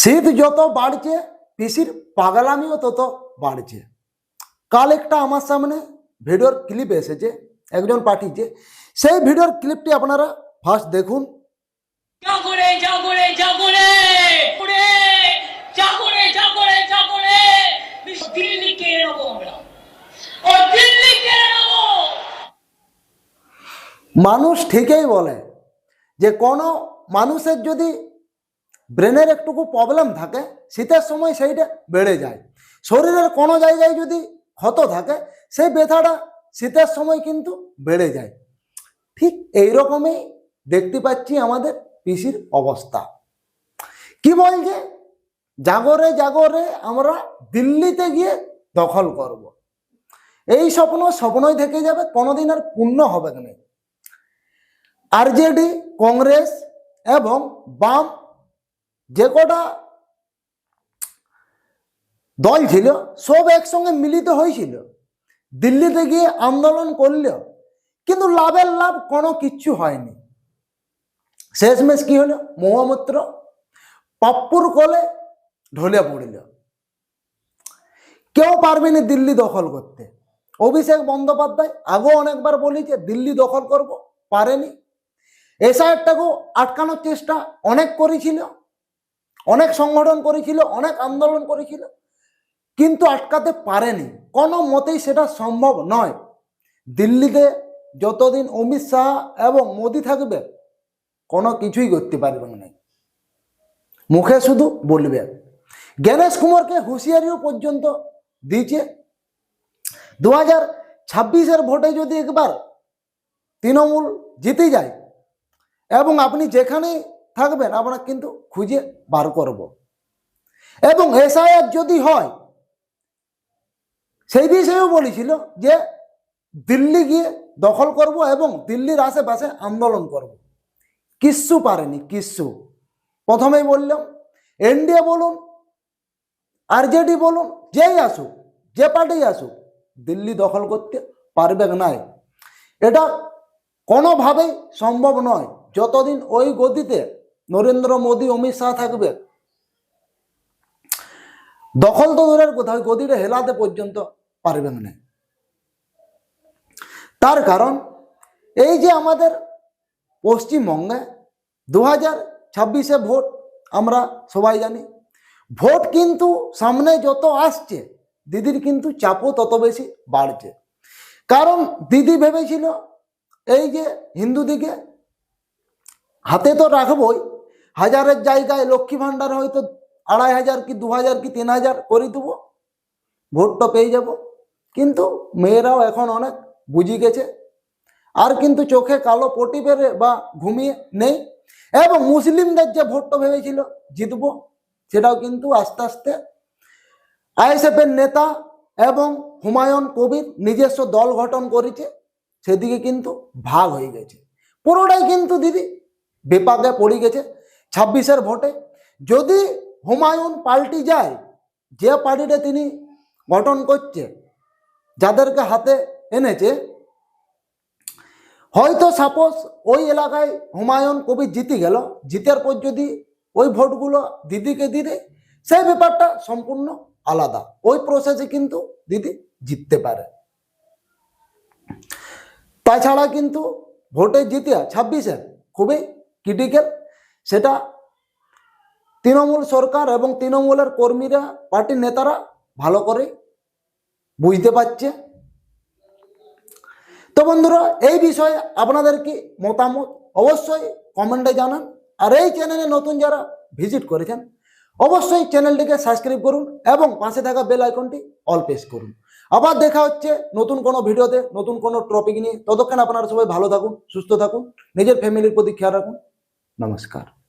শীত যত বাড়ছে পিসির পাগলামিও তত বাড়ছে। কাল একটা আমার সামনে ভিডিওর ক্লিপ এসেছে একজন পাঠিয়েছে। সেই ভিডিওর ক্লিপটি আপনারা ফার্স্ট দেখুন। জাগরে জাগরে জাগরে জাগরে জাগরে জাগরে দিল্লি কেড়ে নেব আমরা। ও দিল্লি কেড়ে নেব। মানুষ ঠিকই বলে যে কোনো মানুষের যদি ব্রেনের একটুকু প্রবলেম থাকে, শীতের সময় সেইটা বেড়ে যায়। শরীরের কোনো জায়গায় যদি ক্ষত থাকে, সেই ব্যথাটা শীতের সময় কিন্তু বেড়ে যায়। ঠিক এই রকমই দেখতে পাচ্ছি আমাদের পিসির অবস্থা। কি বলছে? জাগরে জাগরে আমরা দিল্লিতে গিয়ে দখল করব। এই স্বপ্ন স্বপ্নই থেকে যাবে, কোনোদিন আর পূর্ণ হবে না। আরজেডি কংগ্রেস এবং বাম যে কটা দল ছিল, সব একসঙ্গে মিলিত হয়েছিল। দিল্লিতে গিয়ে আন্দোলন করল কিন্তু লাভের লাভ কোনো কিচ্ছু হয়নি। শেষমেশ কি হলো? মহামূত্র পাপ্পুর কলে ঢলে পড়ল। কেউ পারবে না দিল্লি দখল করতে। অভিষেক বন্দ্যোপাধ্যায় আগেও অনেকবার বলি যে দিল্লি দখল করব। পারেনি। এসআইআরটাকেও আটকানোর চেষ্টা অনেক করেছিল। অনেক সংগঠন করেছিল, অনেক আন্দোলন করেছিল, কিন্তু আটকাতে পারেনি। কোনো মতেই সেটা সম্ভব নয়। দিল্লিতে যতদিন অমিত শাহ এবং মোদি থাকবে, কোনো কিছুই করতে পারবেন না। মুখে শুধু বলবে। গণেশ কুমারকে হুঁশিয়ারিও পর্যন্ত দিয়েছে। দু হাজার ছাব্বিশের ভোটে যদি একবার তৃণমূল জিতে যায়, এবং আপনি যেখানেই থাকবেন আমরা কিন্তু খুঁজে বার করব। এবং এসআইআর যদি হয়, সেই বিষয়েও বলেছিল যে, দিল্লি গিয়ে দখল করব এবং দিল্লির আশেপাশে আন্দোলন করব। কিচ্ছু পারেনি, কিচ্ছু। প্রথমেই বললাম, এনডিএ বলুন, আরজেডি বলুন, যেই আসুক, যে পার্টি আসুক, দিল্লি দখল করতে পারবে নাই এটা কোনোভাবেই সম্ভব নয়। যতদিন ওই গদিতে নরেন্দ্র মোদী, অমিত শাহ থাকবে। দখল তো দূরের কথা, ওই গদিটা হেলাতে পর্যন্ত পারবেন না। তার কারণ, এই যে আমাদের পশ্চিমবঙ্গে দু হাজার ছাব্বিশে ভোট, আমরা সবাই জানি। ভোট কিন্তু সামনে যত আসছে, দিদির কিন্তু চাপও তত বেশি বাড়ছে। কারণ দিদি ভেবেছিল, এই যে হিন্দু দিকে হাতে তো রাখবই হাজারের জায়গায় লক্ষ্মী ভাণ্ডার হয়তো আড়াই হাজার কি দু হাজার কি তিন হাজার করে দেবো, ভোটটা পেয়ে যাব। কিন্তু মেয়েরাও এখন অনেক বুঝি গেছে। আর কিন্তু চোখে কালো পটি বেড়ে বা ঘুমিয়ে নেই। এবং মুসলিমদের যে ভোটটা ভেবেছিল, জিতবো, সেটাও কিন্তু আস্তে আস্তে আইএসএফের নেতা এবং হুমায়ুন কবির নিজস্ব দল গঠন করেছে, সেদিকে কিন্তু ভাগ হয়ে গেছে। পুরোটাই কিন্তু দিদি বিপাকে পড়ে গেছে। ছাব্বিশের ভোটে। যদি হুমায়ুন পাল্টি যায়, যে পার্টিটা তিনি গঠন করছে, যাদেরকে হাতে এনেছে, হয়তো সাপোজ ওই এলাকায় হুমায়ুন কবি জিতে গেল, জিতের পর যদি ওই ভোটগুলো দিদিকে দিদি সেই ব্যাপারটা সম্পূর্ণ আলাদা। ওই প্রসেসে কিন্তু দিদি জিততে পারে। তাছাড়া কিন্তু ভোটে জিতিয়া ছাব্বিশে খুবই ক্রিটিক্যাল সেটা তৃণমূল সরকার এবং তৃণমূলের কর্মীরা, পার্টির নেতারা ভালো করে বুঝতে পারছে। তো বন্ধুরা, এই বিষয়ে আপনাদের কি মতামত অবশ্যই কমেন্টে জানান। আর এই চ্যানেলে নতুন যারা ভিজিট করেছেন, অবশ্যই চ্যানেলটিকে সাবস্ক্রাইব করুন এবং পাশে থাকা বেল আইকনটি অল প্রেস করুন। আবার দেখা হচ্ছে নতুন কোনো ভিডিওতে নতুন কোনো টপিক নিয়ে। ততক্ষণ আপনারা সবাই ভালো থাকুন, সুস্থ থাকুন, নিজের ফ্যামিলির প্রতি খেয়াল রাখুন। नमस्कार